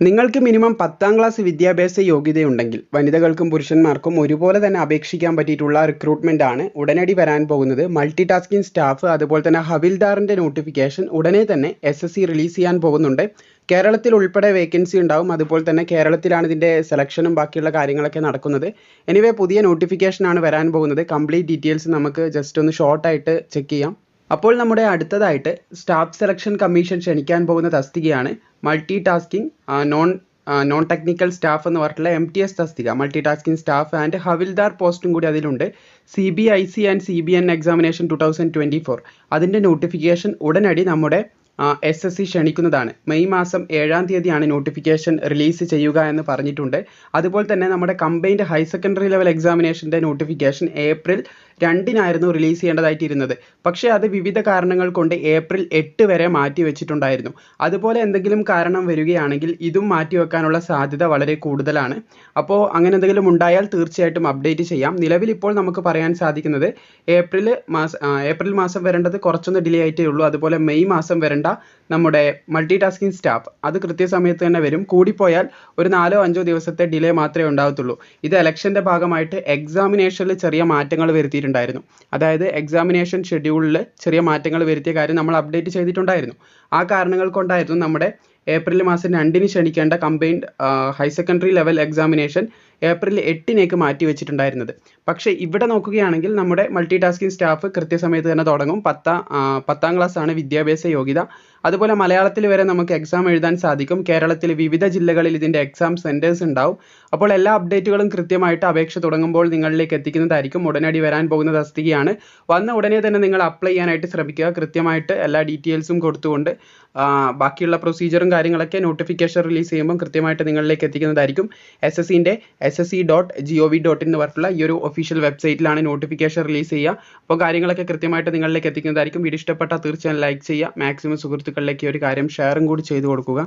നിങ്ങൾക്ക് മിനിമം പത്താം ക്ലാസ് വിദ്യാഭ്യാസ യോഗ്യതയുണ്ടെങ്കിൽ വനിതകൾക്കും പുരുഷന്മാർക്കും ഒരുപോലെ തന്നെ അപേക്ഷിക്കാൻ പറ്റിയിട്ടുള്ള റിക്രൂട്ട്മെന്റ് ആണ് ഉടനടി വരാൻ പോകുന്നത്. മൾട്ടി ടാസ്കിംഗ് സ്റ്റാഫ് അതുപോലെ തന്നെ ഹവിൽദാറിന്റെ നോട്ടിഫിക്കേഷൻ ഉടനെ തന്നെ എസ് റിലീസ് ചെയ്യാൻ പോകുന്നുണ്ട്. കേരളത്തിൽ ഉൾപ്പെടെ വേക്കൻസി ഉണ്ടാവും. അതുപോലെ തന്നെ കേരളത്തിലാണ് ഇതിന്റെ സെലക്ഷനും ബാക്കിയുള്ള കാര്യങ്ങളൊക്കെ നടക്കുന്നത്. എനിവേ പുതിയ നോട്ടിഫിക്കേഷനാണ് വരാൻ പോകുന്നത്. കംപ്ലീറ്റ് ഡീറ്റെയിൽസ് നമുക്ക് ജസ്റ്റ് ഒന്ന് ഷോർട്ടായിട്ട് ചെക്ക് ചെയ്യാം. അപ്പോൾ നമ്മുടെ അടുത്തതായിട്ട് സ്റ്റാഫ് സെലക്ഷൻ കമ്മീഷൻ ക്ഷണിക്കാൻ പോകുന്ന തസ്തികയാണ് multi tasking non non technical staff എന്ന് പറഞ്ഞിട്ടുള്ള എം ടി എസ് തസ്തിക. Multi tasking staff and Havildar പോസ്റ്റും കൂടി അതിലുണ്ട്. C B I C and C B N examination two thousand twenty four അതിന്റെ നോട്ടിഫിക്കേഷൻ ഉടനടി നമ്മുടെ എസ് എസ് സി ക്ഷണിക്കുന്നതാണ്. മെയ് മാസം ഏഴാം തീയതിയാണ് നോട്ടിഫിക്കേഷൻ റിലീസ് ചെയ്യുക എന്ന് പറഞ്ഞിട്ടുണ്ട്. അതുപോലെ തന്നെ നമ്മുടെ കമ്പൈൻഡ് ഹയർ സെക്കൻഡറി ലെവൽ എക്സാമിനേഷന്റെ നോട്ടിഫിക്കേഷൻ ഏപ്രിൽ രണ്ടിനായിരുന്നു റിലീസ് ചെയ്യേണ്ടതായിട്ടിരുന്നത്. പക്ഷേ അത് വിവിധ കാരണങ്ങൾ കൊണ്ട് ഏപ്രിൽ എട്ട് വരെ മാറ്റി വെച്ചിട്ടുണ്ടായിരുന്നു. അതുപോലെ എന്തെങ്കിലും കാരണം വരികയാണെങ്കിൽ ഇതും മാറ്റി വെക്കാനുള്ള സാധ്യത വളരെ കൂടുതലാണ്. അപ്പോൾ അങ്ങനെ എന്തെങ്കിലും ഉണ്ടായാൽ തീർച്ചയായിട്ടും അപ്ഡേറ്റ് ചെയ്യാം. നിലവിൽ ഇപ്പോൾ നമുക്ക് പറയാൻ സാധിക്കുന്നത് ഏപ്രിൽ മാസം ഏപ്രിൽ മാസം വരേണ്ടത് കുറച്ചൊന്ന് ഡിലേ ആയിട്ടേ ഉള്ളൂ. അതുപോലെ മെയ് മാസം വരേണ്ട നമ്മുടെ മൾട്ടി ടാസ്കിംഗ് സ്റ്റാഫ് അത് കൃത്യസമയത്ത് തന്നെ വരും. കൂടിപ്പോയാൽ ഒരു നാലോ അഞ്ചോ ദിവസത്തെ ഡിലേ മാത്രമേ ഉണ്ടാകത്തുള്ളൂ ഇത് ഇലക്ഷന്റെ ഭാഗമായിട്ട് എക്സാമിനേഷനിൽ ചെറിയ മാറ്റങ്ങൾ വരുത്തിയിട്ടുണ്ടായിരുന്നു അതായത് എക്സാമിനേഷൻ ഷെഡ്യൂളിൽ ചെറിയ മാറ്റങ്ങൾ വരുത്തിയ കാര്യം നമ്മൾ അപ്ഡേറ്റ് ചെയ്തിട്ടുണ്ടായിരുന്നു. ആ കാരണങ്ങൾ കൊണ്ടായിരുന്നു നമ്മുടെ ഏപ്രിൽ മാസം രണ്ടിന് ക്ഷണിക്കേണ്ട combined higher secondary level examination April എട്ടിനേക്ക് മാറ്റി വെച്ചിട്ടുണ്ടായിരുന്നത്. പക്ഷേ ഇവിടെ നോക്കുകയാണെങ്കിൽ നമ്മുടെ മൾട്ടി ടാസ്കിംഗ് സ്റ്റാഫ് കൃത്യസമയത്ത് തന്നെ തുടങ്ങും. പത്താം പത്താം ആണ് വിദ്യാഭ്യാസ യോഗ്യത. അതുപോലെ മലയാളത്തിൽ വരെ നമുക്ക് എക്സാം എഴുതാൻ സാധിക്കും. കേരളത്തിലെ വിവിധ ജില്ലകളിൽ ഇതിന്റെ എക്സാം സെന്റേഴ്സ് ഉണ്ടാവും. അപ്പോൾ എല്ലാ അപ്ഡേറ്റുകളും കൃത്യമായിട്ട് അപേക്ഷ തുടങ്ങുമ്പോൾ നിങ്ങളിലേക്ക് എത്തിക്കുന്നതായിരിക്കും. ഉടനടി വരാൻ പോകുന്ന തസ്തികയാണ്. വന്ന ഉടനെ തന്നെ നിങ്ങൾ അപ്ലൈ ചെയ്യാനായിട്ട് ശ്രമിക്കുക. കൃത്യമായിട്ട് എല്ലാ ഡീറ്റെയിൽസും കൊടുത്തുകൊണ്ട് ബാക്കിയുള്ള പ്രൊസീജിയറും കാര്യങ്ങളൊക്കെ നോട്ടിഫിക്കേഷൻ റിലീസ് ചെയ്യുമ്പോൾ കൃത്യമായിട്ട് നിങ്ങളിലേക്ക് എത്തിക്കുന്നതായിരിക്കും. എസ് എസ് സിന്റെ S S C dot G O V dot in എന്ന് പറഞ്ഞിട്ടുള്ള ഈ ഒരു ഒഫീഷ്യൽ വെബ്സൈറ്റിലാണ് നോട്ടിഫിക്കേഷൻ റിലീസ് ചെയ്യുക. അപ്പോൾ കാര്യങ്ങളൊക്കെ കൃത്യമായിട്ട് നിങ്ങളിലേക്ക് എത്തിക്കുന്നതായിരിക്കും. വീഡിയോ ഇഷ്ടപ്പെട്ടാൽ തീർച്ചയായും ലൈക്ക് ചെയ്യുക. മാക്സിമം സുഹൃത്തുക്കളിലേക്ക് ഒരു കാര്യം ഷെയറും കൂടി ചെയ്തു കൊടുക്കുക.